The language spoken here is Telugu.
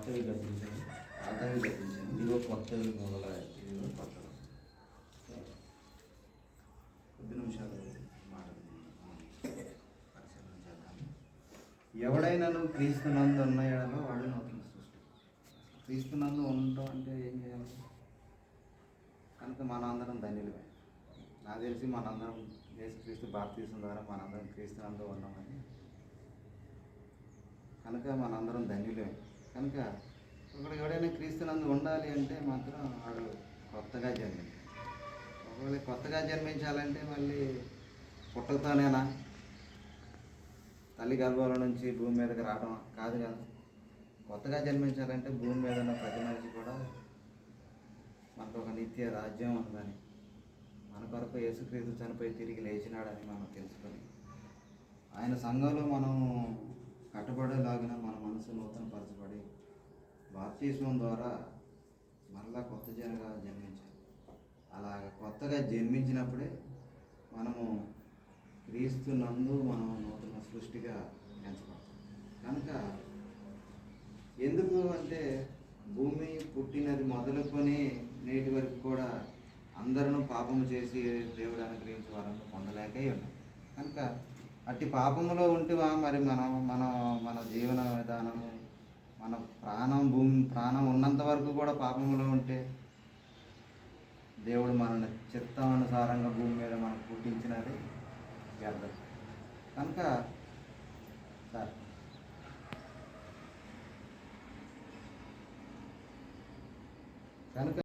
పాతవి గతించండి పాతవి గతించండి ఇదిగో కొత్తవి మొదలయ్యాయి. ఇదిగో కొత్తవి. కొద్ది నిమిషాలు మాట పరిశీలన చేద్దాము ఎవడైనా నువ్వు క్రీస్తునందు ఉన్నాయో వాడు నూతన సృష్టి. క్రీస్తునందు ఉండటం అంటే ఏం చేయాలి? కనుక మనందరం ధన్యులమే. నాకు తెలిసి మనందరం క్రీస్తు బాప్తీసం ద్వారా మనందరం క్రీస్తునందు ఉన్నామని. కనుక మనందరం ధన్యులమే. కనుక ఒకడు ఎవడైనా క్రీస్తునందు ఉండాలి అంటే మాత్రం వాడు కొత్తగా జన్మించాలి. ఒకవేళ కొత్తగా జన్మించాలంటే మళ్ళీ పుట్టకతోనేనా? తల్లి గర్భాల నుంచి భూమి మీదకి రావడం కాదు కదా. కొత్తగా జన్మించాలంటే భూమి మీద ఉన్న ప్రతి మనిషి కూడా మనకు ఒక నిత్య రాజ్యం ఉందని మన కొరకు యేసుక్రీస్తు చనిపోయి తిరిగి లేచినాడని మనం తెలుసుకొని ఆయన సంఘంలో మనం కట్టుబడేలాగిన మన మనసు నూతన పరచబడి బాప్తిస్మం ద్వారా మరలా కొత్త జనగా జన్మించాలి. అలాగ కొత్తగా జన్మించినప్పుడే మనము క్రీస్తు నందు మనం నూతన సృష్టిగా పెంచబడతాం కనుక ఎందుకు అంటే భూమి పుట్టినది మొదలుకొని నేటి వరకు కూడా అందరూ పాపము చేసి దేవుడు అనుగ్రహించే వారంలో పొందలేకే ఉన్నాం కనుక అట్టి పాపములో ఉంటేవా మరి మనం మన మన జీవన విధానము? మన ప్రాణం భూమి ప్రాణం ఉన్నంత వరకు కూడా పాపంలో ఉంటే దేవుడు మనల్ని చిత్తానుసారంగా భూమి మీద మనకు పుట్టించినది వ్యర్థం. కనుక సార్ కనుక